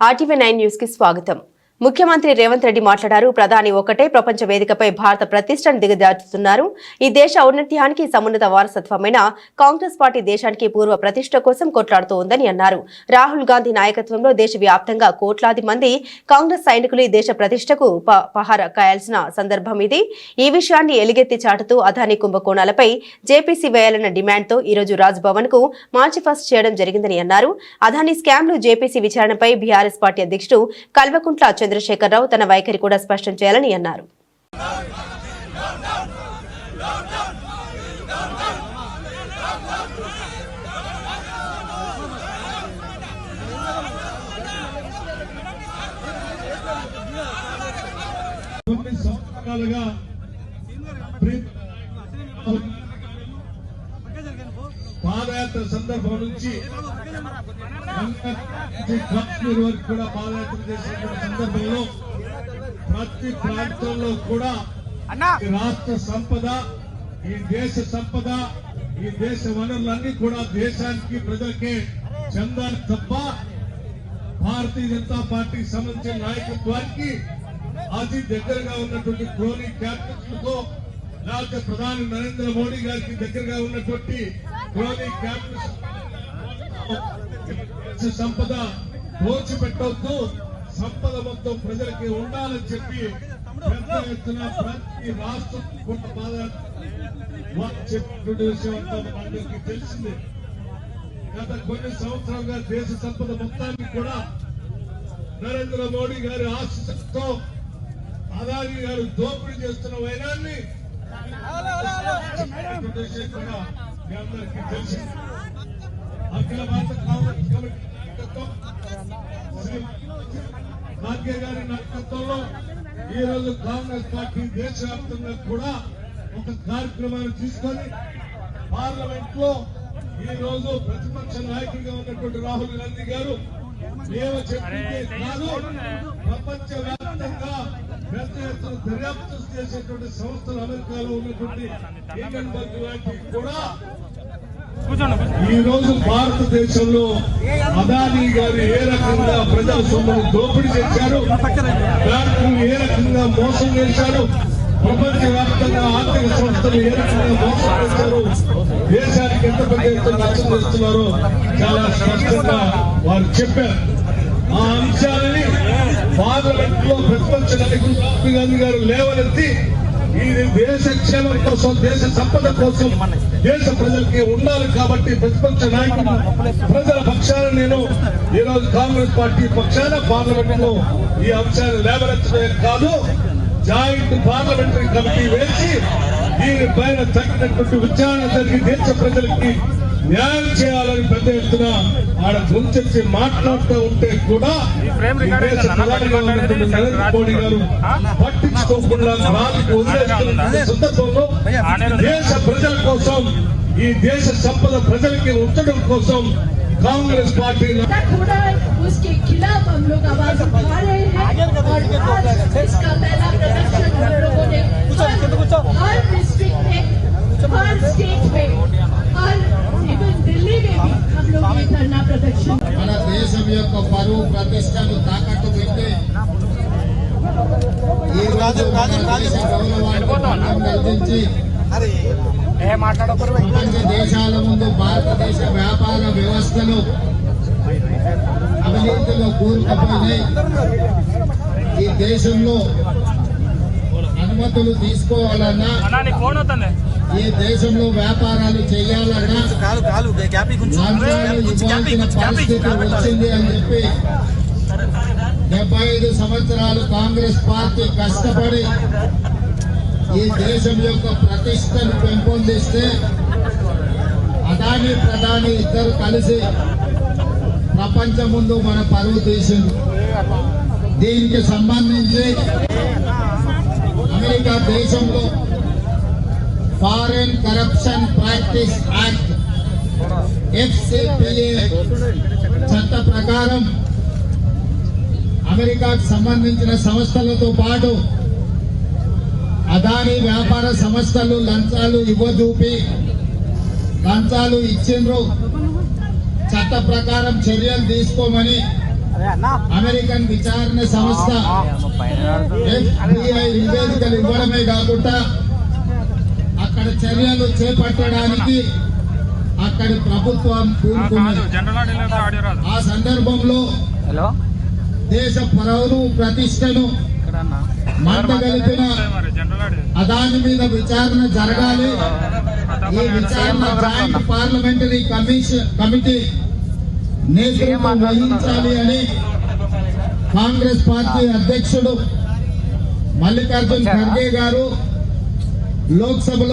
RTV nine న్యూస్కి స్వాగతం ముఖ్యమంత్రి రేవంత్ రెడ్డి మాట్లాడారు. ప్రధాని ఒకటే ప్రపంచ వేదికపై భారత ప్రతిష్టను దిగజార్చుతున్నారు. ఈ దేశ ఔన్నత్యానికి సమున్నత వారసత్వమైన కాంగ్రెస్ పార్టీ దేశానికి పూర్వ ప్రతిష్ట కోసం కొట్లాడుతూ ఉందని అన్నారు. రాహుల్ గాంధీ నాయకత్వంలో దేశవ్యాప్తంగా కోట్లాది మంది కాంగ్రెస్ సైనికులు ఈ దేశ ప్రతిష్టకు పహార కాయాల్సిన సందర్భం ఇది. ఈ విషయాన్ని ఎలుగెత్తి చాటుతూ అదానీ కుంభకోణాలపై జేపీసీ వేయాలన్న డిమాండ్తో ఈ రోజు రాజ్ భవన్కు మార్చి ఫస్ట్ చేయడం జరిగిందని అన్నారు. అదానీ స్కామ్లు జేపీసీ విచారణపై బీఆర్ఎస్ పార్టీ అధ్యక్షుడు కల్వకుంట్ల చంద్రశేఖరరావు తన వైఖరి కూడా స్పష్టం చేయాలని అన్నారు. కొన్ని సంవత్సరాలుగా పాదయాత్ర సందర్భం నుంచి కాశ్మీర్ వరకు కూడా పాదయాత్ర చేసినటువంటి సందర్భంలో ప్రతి ప్రాంతంలో కూడా రాష్ట్ర సంపద ఈ దేశ సంపద ఈ దేశ వనరులన్నీ కూడా దేశానికి ప్రజలకే చెందాలి తప్ప భారతీయ జనతా పార్టీకి సంబంధించిన నాయకత్వానికి అతి దగ్గరగా ఉన్నటువంటి క్రోనీ క్యాపిటల్స్తో లేకపోతే ప్రధాని నరేంద్ర మోడీ గారికి దగ్గరగా ఉన్నటువంటి సంపద దోచిపెట్టవద్దు సంపద మొత్తం ప్రజలకి ఉండాలని చెప్పి పెద్ద ఎత్తున ప్రతి రాష్ట్రం కొంత బాధ విషయం అంతా మనందరికీ తెలిసిందే. గత కొన్ని సంవత్సరాలుగా దేశ సంపద మొత్తాన్ని కూడా నరేంద్ర మోడీ గారి ఆశతో అదాని గారు దోపిడీ చేస్తున్న వైనాన్ని కూడా మీ అందరికీ తెలిసింది అఖిల భారత కాంగ్రెస్ కమిటీ నాయకత్వం భాగ్య గారి నాయకత్వంలో ఈ రోజు కాంగ్రెస్ పార్టీ దేశవ్యాప్తంగా కూడా ఒక కార్యక్రమాన్ని తీసుకొని పార్లమెంట్లో ఈ రోజు ప్రతిపక్ష నాయకుడిగా ఉన్నటువంటి రాహుల్ గాంధీ గారు మేము చెప్పిందే కాదు ప్రపంచ దర్యాప్తు చేసేటువంటి సంస్థలు అమెరికాలో ఉన్నటువంటి లాంటివి కూడా ఈ రోజు భారతదేశంలో అదానీ గారు ఏ రకంగా ప్రజల సొమ్మును దోపిడీ చేశారు? బ్యాంకులు ఏ రకంగా మోసం చేశారు? ప్రపంచ వ్యాప్తంగా ఆర్థిక సంస్థలు ఏ రకంగా మోసం చేశారు? దేశానికి ఎంత పెద్ద ఎత్తున నష్టం చేస్తున్నారో చాలా స్పష్టంగా వారు చెప్పారు. ఆ అంశాలని పార్లమెంట్లో ప్రతిపక్ష నాయకులు రాహుల్ గాంధీ గారు లేవనెత్తి ఇది దేశ క్షేమం కోసం దేశ సంపద కోసం దేశ ప్రజలకి ఉండాలి కాబట్టి ప్రతిపక్ష నాయకుడు ప్రజల పక్షాన నేను ఈ రోజు కాంగ్రెస్ పార్టీ పక్షాన పార్లమెంట్లో ఈ అంశాన్ని లేవనెత్తడం కాదు జాయింట్ పార్లమెంటరీ కమిటీ వేసి దీనిపైన తగినటువంటి విచారణ జరిగి దేశ ప్రజలకి న్యాయం చేయాలని పెద్ద ఎత్తున ఆడ గురించి మాట్లాడుతూ ఉంటే కూడా నరేంద్ర మోడీ గారు పట్టించుకోకుండా సందర్భంలో దేశ ప్రజల కోసం ఈ దేశ సంపద ప్రజలకి ఉంచడం కోసం కాంగ్రెస్ పార్టీ యొక్క పరువు ప్రతిష్టను తాకట్టు పెట్టి ఈ రోజు గౌరవాన్ని ప్రపంచ దేశాల ముందు భారతదేశ వ్యాపార వ్యవస్థలు అవినీతిలో కూరుకుపోయినాయి ఈ దేశంలో అనుమతులు తీసుకోవాలన్నా ఈ దేశంలో వ్యాపారాలు చేయాలన్నా ఇవ్వాల్సిన పరిస్థితి వచ్చింది అని చెప్పి డెబ్బై ఐదు సంవత్సరాలు కాంగ్రెస్ పార్టీ కష్టపడి ఈ దేశం యొక్క ప్రతిష్టను పెంపొందిస్తే అదాని ప్రధాని ఇద్దరు కలిసి ప్రపంచం ముందు మన పరువు తీసింది. దీనికి సంబంధించి దేశంలో foreign corruption practice act FCPA చట్ట ప్రకారం అమెరికాకు సంబంధించిన సంస్థలతో పాటు అదాని వ్యాపార సంస్థలు లంచాలు ఇవ్వజూపి లంచాలు ఇచ్చిండ్రు. చట్ట ప్రకారం చర్యలు తీసుకోమని అమెరికన్ విచారణ సంస్థ FBI నివేదికలు ఇవ్వడమే కాకుండా అక్కడ చర్యలు చేపట్టడానికి అక్కడి ప్రభుత్వం ఆ సందర్భంలో దేశ పరవును ప్రతిష్టను ఇక్కడ అన్న మంటగలిపిన మరి జనరల్ ఆడియో దాని మీద విచారణ జరగాలి ఈ విచారణ జాయింట్ పార్లమెంటరీ కమిషన్ కమిటీ నేతృత్వం వహించాలి అని కాంగ్రెస్ పార్టీ అధ్యక్షుడు మల్లికార్జున్ ఖర్గే గారు లోక్సభలో